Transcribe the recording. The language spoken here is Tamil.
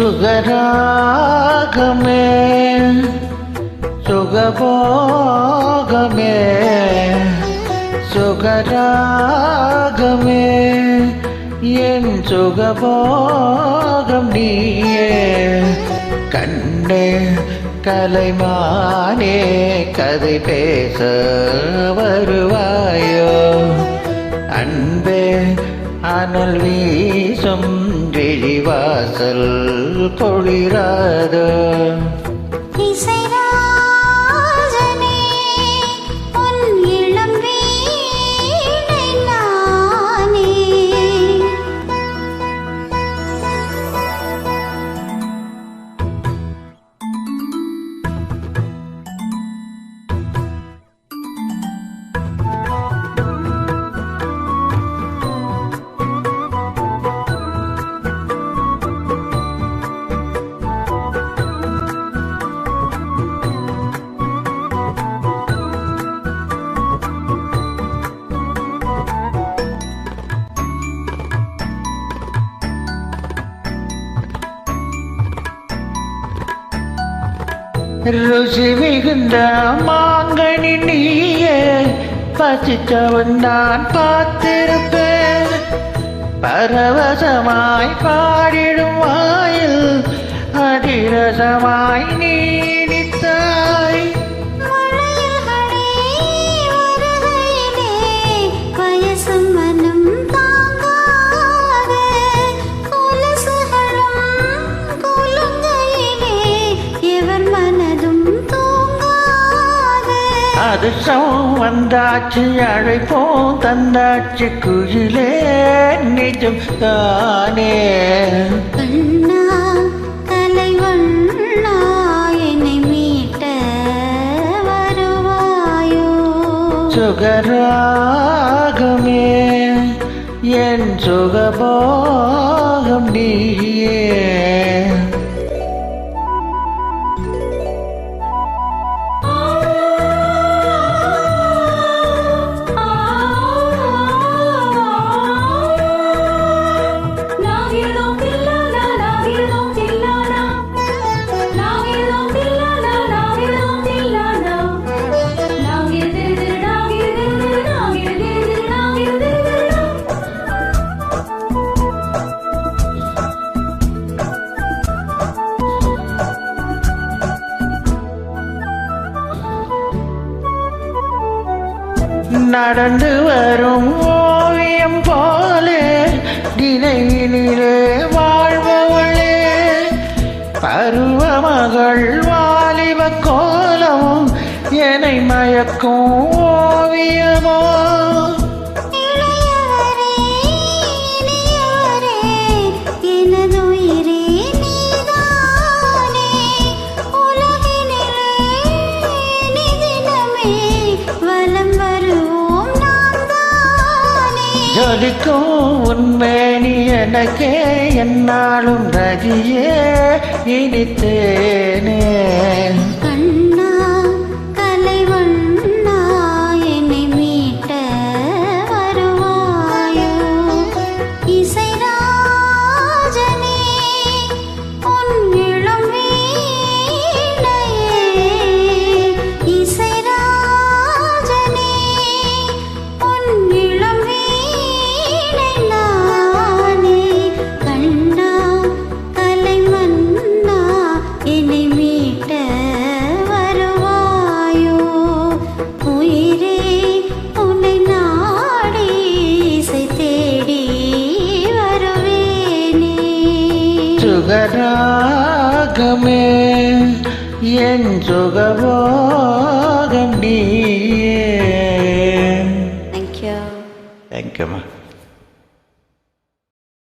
சுகராகமே சுகபோகமே சுகராகமே. என் சுகபோகம் நீயே கண்ணே கலைமானே கதை பேச வருவாயோ? அன்பே அனல் வீ வீசும் விழிவாசல் பொழிராதோ ருசி மிகுந்த மாங்கனி நீய பசித்தவன் நான் பார்த்திருப்பேன். பரவசமாய் பாடிடும் வாயில் அதிரசமாய் நீ அதிர்ஷ்டம் வந்தாச்சு அழைப்போம் தந்தாச்சு குயிலே நிஜம் தானே. சுகராகமே என் சுகபோகம் நீயே. நடந்து வரும் ஓவியம் போலே நினைவினிலே வாழ்பவளே. பருவ மகள் வாலிப கோலமும் என்னை மயக்கும் ஓவியமோ. ஜொலிக்கும் உண்மேனி எனக்கே என்னாலும் ரதியே இனித்தேனே. சுகராகமே. என் சுகபோகம் நீயே தேங்க்யூ தேங்க்யூம்மா